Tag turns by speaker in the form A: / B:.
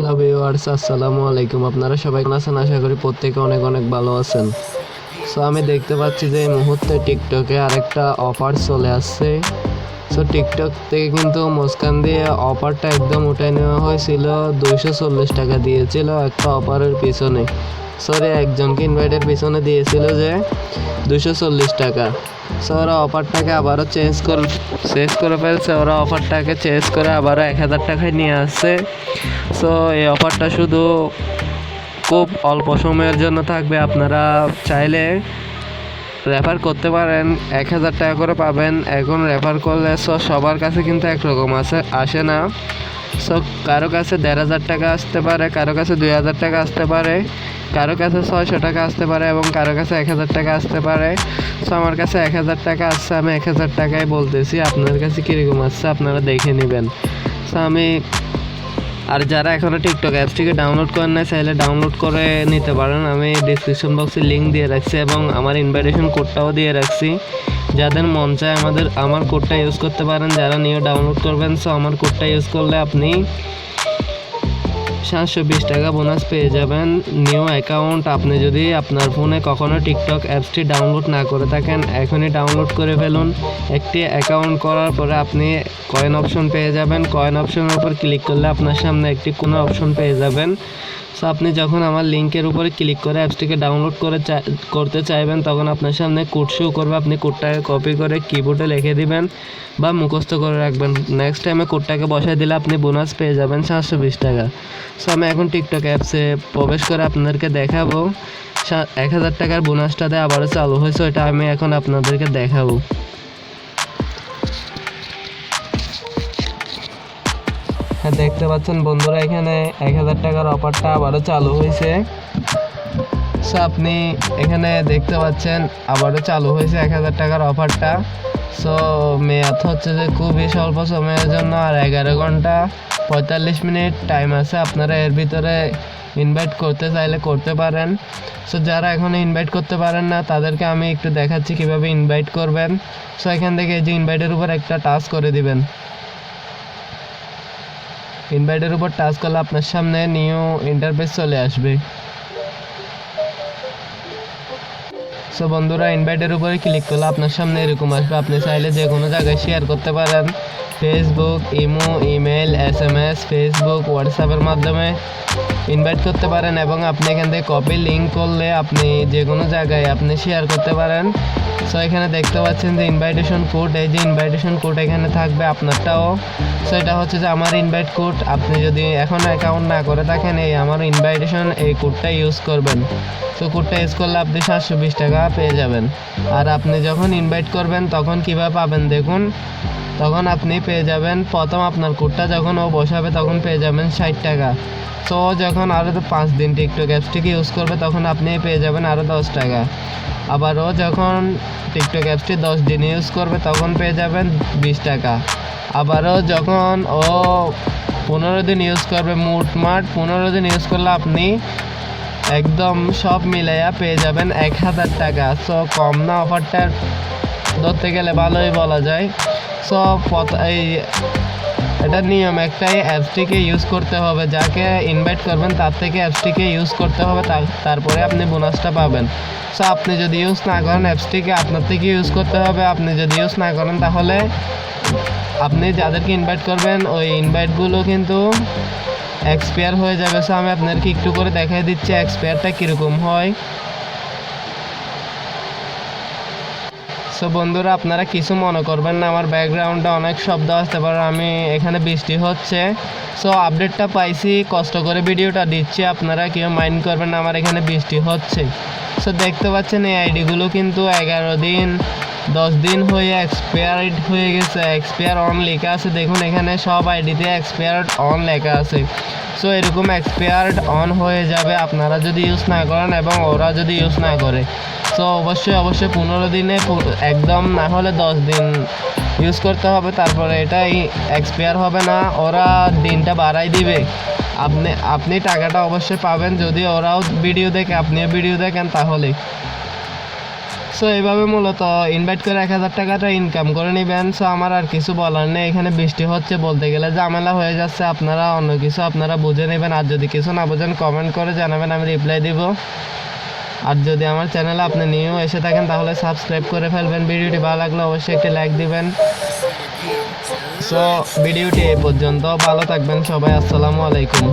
A: Hello viewers, আসসালামু আলাইকুম। আপনারা সবাই কেমন আছেন? আশা করি প্রত্যেকে অনেক অনেক ভালো আছেন। সো আমি দেখতে পাচ্ছি যে এই মুহূর্তে টিকটকে আরেকটা অফার চলে আসছে। সো টিকটক থেকে কিন্তু মুস্কান দিয়ে অফারটা একদম উঠাই নেওয়া হয়েছিল। দুইশো চল্লিশ টাকা দিয়েছিল একটা অফারের পিছনে। সরি একজনকে ইনভাইটের পিছনে দিয়েছিল যে দুশো চল্লিশ টাকা। সো ওরা অফারটাকে আবারও চেঞ্জ করে চেঞ্জ করে ফেলছে। ওরা অফারটাকে চেঞ্জ করে আবারও এক হাজার টাকায় নিয়ে আসছে। সো এই অফারটা শুধু খুব অল্প সময়ের জন্য থাকবে। আপনারা চাইলে রেফার করতে পারেন, এক হাজার টাকা করে পাবেন। এখন রেফার করলে সো সবার কাছে কিন্তু একরকম আসে আসে না। সো কারও কাছে দেড় হাজার টাকা আসতে পারে, কারও কাছে দুই হাজার টাকা আসতে পারে, কারও কাছে ছয়শো টাকা আসতে পারে এবং কারও কাছে এক হাজার টাকা আসতে পারে। সো আমার কাছে এক হাজার টাকা আসছে আমি এক হাজার টাকায় বলতেছি, আপনার কাছে কীরকম আসছে আপনারা দেখে নেবেন। সো আমি আর যারা এখনও টিকটক থেকে ডাউনলোড করেন না চাইলে ডাউনলোড করে নিতে পারেন। আমি ডিসক্রিপশন বক্সে লিঙ্ক দিয়ে রাখছি এবং আমার ইনভাইটেশন কোডটাও দিয়ে রাখছি। যাদের মন চায় আমাদের, আমার কোডটা ইউজ করতে পারেন। যারা নিয়ে ডাউনলোড করবেন সো আমার কোডটা ইউজ করলে আপনি সাতশো বিশ টাকা বোনাস পেয়ে যাবেন। নিউ অ্যাকাউন্ট আপনি যদি আপনার ফোনে কখনো টিকটক অ্যাপসটি ডাউনলোড না করে থাকেন, এখনই ডাউনলোড করে ফেলুন। একটি অ্যাকাউন্ট করার পরে আপনি কয়েন অপশন পেয়ে যাবেন। কয়েন অপশনের উপর ক্লিক করলে আপনার সামনে একটি কোনো অপশন পেয়ে যাবেন। সো আপনি যখন আমার লিঙ্কের উপরে ক্লিক করে অ্যাপসটিকে ডাউনলোড করে করতে চাইবেন, তখন আপনার সামনে কোড শো করবে। আপনি কোডটাকে কপি করে কিবোর্ডে লিখে দিবেন বা মুখস্থ করে রাখবেন। নেক্সট টাইমে কোডটাকে বসায় দিলে আপনি বোনাস পেয়ে যাবেন সাতশো বিশ টাকা। সো আমি এখন টিকটক অ্যাপসে প্রবেশ করে আপনাদেরকে দেখাবো। এক হাজার টাকার বোনাসটাতে আবারও চালু হয়েছে, ওইটা আমি এখন আপনাদেরকে দেখাবো। দেখতে পাচ্ছেন বন্ধুরা, এখানে এক হাজার টাকার অফারটা আবারও চালু হয়েছে। সো আপনি এখানে দেখতে পাচ্ছেন, আবারও চালু হয়েছে এক হাজার টাকার অফারটা। সো মেয়াদ হচ্ছে যে খুবই স্বল্প সময়ের জন্য, আর এগারো ঘণ্টা পঁয়তাল্লিশ মিনিট টাইম আছে। আপনারা এর ভিতরে ইনভাইট করতে চাইলে করতে পারেন। সো যারা এখন ইনভাইট করতে পারেন না, তাদেরকে আমি একটু দেখাচ্ছি কীভাবে ইনভাইট করবেন। সো এখান থেকে এই যে ইনভাইটের উপর একটা টাচ করে দিবেন। ইনভাইটের উপর টাচ করলে আপনার সামনে নিউ ইন্টারফেস চলে আসবে। সো বন্ধুরা ইনভাইটের উপরে ক্লিক করলে আপনার সামনে এরকম আসবে। আপনি চাইলে যে কোনো জায়গায় শেয়ার করতে পারেন। Facebook imo email S M S Facebook হোয়াটসঅ্যাপের মাধ্যমে ইনভাইট করতে পারেন এবং আপনি এখান থেকে কপি লিঙ্ক করলে আপনি যে কোনো জায়গায় আপনি শেয়ার করতে পারেন। সো এখানে দেখতে পাচ্ছেন যে ইনভাইটেশন কোড এই যে ইনভাইটেশন কোড এখানে থাকবে আপনারটাও। সো এটা হচ্ছে যে আমার ইনভাইট কোড আপনি যদি এখন অ্যাকাউন্ট না করে থাকেন, এই আমার ইনভাইটেশন এই কোডটা ইউজ করবেন। তো কোডটা ইউজ করলে আপনি সাতশো বিশ টাকা পেয়ে যাবেন। আর আপনি যখন ইনভাইট করবেন, তখন কীভাবে পাবেন? দেখুন তখন আপনি পেয়ে যাবেন, প্রথম আপনার কোডটা যখন ও বসাবে তখন পেয়ে যাবেন ষাট টাকা। তো যখন আরও পাঁচ দিন টিকটক অ্যাপসটিকে ইউজ করবে তখন আপনি পেয়ে যাবেন আরও দশ টাকা। আবার ও যখন টিকটক অ্যাপসটি দশ দিন ইউজ করবে তখন পেয়ে যাবেন বিশ টাকা। আবারও যখন ও পনেরো দিন ইউজ করবে মোটমাট পনেরো দিন ইউজ করলে আপনি একদম সব মিলাইয়া পেয়ে যাবেন এক হাজার টাকা। সো কম না অফারটা ধরতে গেলে ভালোই বলা যায়। সো এই এটা নিয়ম একটাই অ্যাপসটিকে ইউজ করতে হবে। যাকে ইনভাইট করবেন, তার থেকে অ্যাপসটিকে ইউজ করতে হবে তারপরে আপনি বোনাসটা পাবেন। সো আপনি যদি ইউজ না করেন অ্যাপসটিকে আপনার থেকে ইউজ করতে হবে। আপনি যদি ইউজ না করেন, তাহলে আপনি যাদেরকে ইনভাইট করবেন, ওই ইনভাইটগুলো কিন্তু এক্সপায়ার হয়ে যাবে। সো আমি আপনাদেরকে একটু করে দেখাই দিচ্ছি এক্সপায়ারটা কীরকম হয়। সো বন্ধুরা, আপনারা কিছু মনে করবেন না, আমার ব্যাকগ্রাউন্ডে অনেক শব্দ আসতে পারে আমি এখানে বৃষ্টি হচ্ছে। সো আপডেটটা পাইছি, কষ্ট করে ভিডিওটা দিচ্ছি, আপনারা কেউ মাইন্ড করবেন না, আমার এখানে বৃষ্টি হচ্ছে। সো দেখতে পাচ্ছেন, এই আইডিগুলো কিন্তু এগারো দিন দশ দিন হয়ে এক্সপায়ার্ড হয়ে গেছে এক্সপায়ার অন লেখা আছে। দেখুন, এখানে সব আইডিতে এক্সপায়ার্ড অন লেখা আছে। সো এরকম এক্সপায়ার্ড অন হয়ে যাবে। আপনারা যদি ইউজ না করেন এবং ওরা যদি ইউজ না করে। সো অবশ্যই অবশ্যই পনেরো দিনে একদম না হলে দশ দিন ইউজ করতে হবে। তারপরে এটাই এক্সপায়ার হবে না। ওরা দিনটা বাড়াই দিবে। আপনি আপনি টাকাটা অবশ্যই পাবেন। যদি ওরাও ভিডিও দেখে, আপনিও ভিডিও দেখেন তাহলে। সো এইভাবে মূলত ইনভাইট করে এক হাজার টাকাটা ইনকাম করে নেবেন। সো আমার আর কিছু বলার নেই। এখানে বৃষ্টি হচ্ছে, বলতে গেলে ঝামেলা হয়ে যাচ্ছে। আপনারা অন্য কিছু আপনারা বুঝে নেবেন। আর যদি কিছু না বোঝেন কমেন্ট করে জানাবেন, আমি রিপ্লাই দিব। আর যদি আমার চ্যানেলে আপনি নিউ এসে থাকেন, তাহলে সাবস্ক্রাইব করে ফেলবেন। ভিডিওটি ভালো লাগলে অবশ্যই একটি লাইক দিবেন। সো ভিডিওটি এই পর্যন্ত। ভালো থাকবেন সবাই। আসসালামু আলাইকুম।